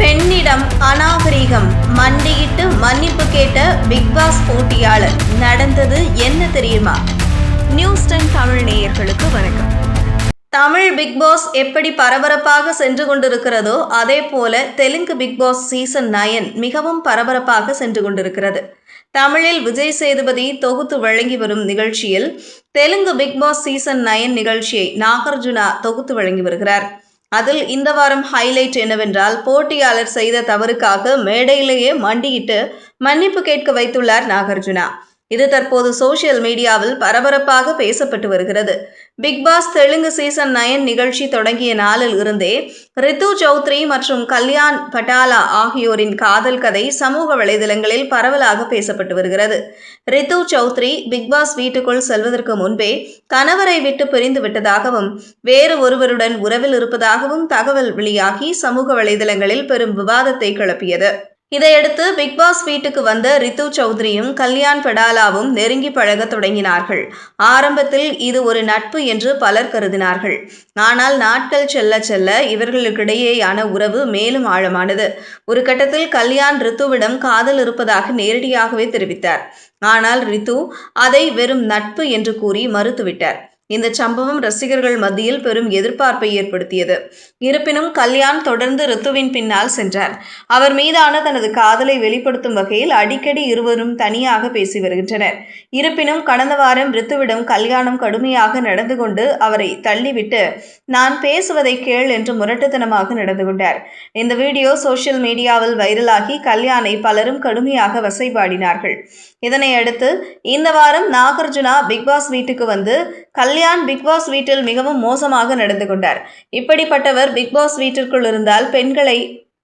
பெண்ணிடம் அநாகரீகம் மண்டியிட்டு மன்னிப்பு கேட்ட பிக் பாஸ் போட்டியாளர் நடந்தது என்ன தெரியுமா? நியூஸ் டென் தமிழ் நேயர்களுக்கு வணக்கம். தமிழ் பிக் பாஸ் எப்படி பரபரப்பாக சென்று கொண்டிருக்கிறதோ அதே போல தெலுங்கு பிக்பாஸ் சீசன் நயன் மிகவும் பரபரப்பாக சென்று கொண்டிருக்கிறது. தமிழில் விஜய் சேதுபதி தொகுத்து வழங்கி வரும் நிகழ்ச்சியில் Telugu Bigg Boss season nine நிகழ்ச்சியை நாகார்ஜுனா தொகுத்து வழங்கி வருகிறார். அதில் இந்த வாரம் ஹைலைட் என்னவென்றால் போட்டியாளர் செய்த தவறுக்காக மேடையிலேயே மண்டியிட்டு மன்னிப்பு கேட்க வைத்துள்ளார் நாகார்ஜுனா. இது தற்போது சோஷியல் மீடியாவில் பரபரப்பாக பேசப்பட்டு வருகிறது. Bigg Boss Telugu season nine நிகழ்ச்சி தொடங்கிய நாளில் இருந்தே ரித்து சௌத்ரி மற்றும் கல்யாண் பட்டாலா ஆகியோரின் காதல் கதை சமூக வலைதளங்களில் பரவலாக பேசப்பட்டு வருகிறது. ரித்து சௌத்ரி பிக் பாஸ் வீட்டுக்குள் செல்வதற்கு முன்பே கணவரை விட்டு பிரிந்து விட்டதாகவும் வேறு ஒருவருடன் உறவில் இருப்பதாகவும் தகவல் வெளியாகி சமூக வலைதளங்களில் பெரும் விவாதத்தை கிளப்பியது. இதையடுத்து பிக் பாஸ் வீட்டுக்கு வந்த ரித்து சௌத்ரியும் கல்யாண் பெடாலாவும் நெருங்கி பழகத் தொடங்கினார்கள். ஆரம்பத்தில் இது ஒரு நட்பு என்று பலர் கருதினார்கள். ஆனால் நாட்கள் செல்ல செல்ல இவர்களுக்கிடையேயான உறவு மேலும் ஆழமானது. ஒரு கட்டத்தில் கல்யாண் ரித்துவிடம் காதல் இருப்பதாக நேரடியாகவே தெரிவித்தார். ஆனால் ரித்து அதை வெறும் நட்பு என்று கூறி மறுத்துவிட்டார். இந்த சம்பவம் ரசிகர்கள் மத்தியில் பெரும் எதிர்பார்ப்பை ஏற்படுத்தியது. இருப்பினும் கல்யாண் தொடர்ந்து ரித்துவின் பின்னால் சென்றார். அவர் மீதான தனது காதலை வெளிப்படுத்தும் வகையில் அடிக்கடி இருவரும் தனியாக பேசி வருகின்றனர். இருப்பினும் கடந்த வாரம் ரித்துவிடம் கல்யாணம் கடுமையாக நடந்து கொண்டு அவரை தள்ளிவிட்டு நான் பேசுவதை கேள் என்று முரட்டுத்தனமாக நடந்து கொண்டார். இந்த வீடியோ சோஷியல் மீடியாவில் வைரலாகி கல்யாணை பலரும் கடுமையாக வசைபாடினார்கள். இதனை அடுத்து இந்த வாரம் நாகார்ஜுனா பிக்பாஸ் வீட்டுக்கு வந்து கல்யாண் பிக்பாஸ் வீட்டில் மிகவும் மோசமாக நடந்து கொண்டார். இப்படிப்பட்டவர் பிக்பாஸ் வீட்டிற்குள் இருந்தால் பெண்களை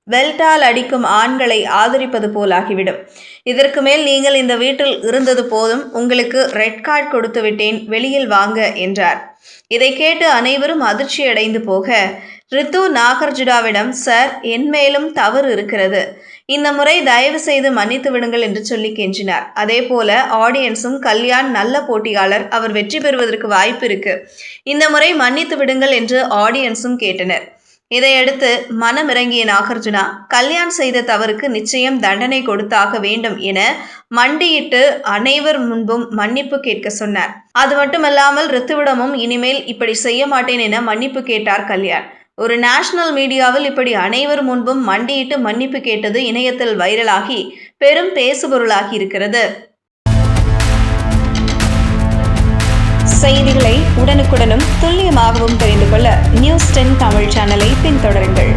வெல்டால் அடிக்கும் ஆண்களை ஆதரிப்பது போலாகிவிடும் இதற்கு மேல் நீங்கள் இந்த வீட்டில் இருந்தது போதும் உங்களுக்கு ரெட் கார்டு கொடுத்து விட்டேன் வெளியில் வாங்க என்றார். இதை கேட்டு அனைவரும் அதிர்ச்சியடைந்து போக ரித்து நாகர்ஜுடாவிடம் சார் என் மேலும் தவறு இருக்கிறது. இந்த முறை தயவு செய்து மன்னித்து விடுங்கள் என்று சொல்லி கெஞ்சினார். அதே போல ஆடியன்ஸும் கல்யாண் நல்ல போட்டியாளர் அவர் வெற்றி பெறுவதற்கு வாய்ப்பு இருக்கு. இந்த முறை மன்னித்து விடுங்கள் என்று ஆடியன்ஸும் கேட்டனர். இதையடுத்து மனமிறங்கிய நாகார்ஜுனா கல்யாண் செய்த தவறுக்கு நிச்சயம் தண்டனை கொடுத்தாக வேண்டும் என மண்டியிட்டு அனைவர் முன்பும் மன்னிப்பு கேட்க சொன்னார். அது மட்டுமல்லாமல் ரித்துவிடமும் இனிமேல் இப்படி செய்ய மாட்டேன் என மன்னிப்பு கேட்டார் கல்யாண். ஒரு நேஷனல் மீடியாவில் இப்படி அனைவர் முன்பும் மண்டியிட்டு மன்னிப்பு கேட்டது இணையத்தில் வைரலாகி பெரும் பேசுபொருளாகி இருக்கிறது. செய்திகளை உடனுக்குடனும் துல்லியமாகவும் தெரிந்து கொள்ள நியூஸ் டென் தமிழ் சேனலை பின்தொடருங்கள்.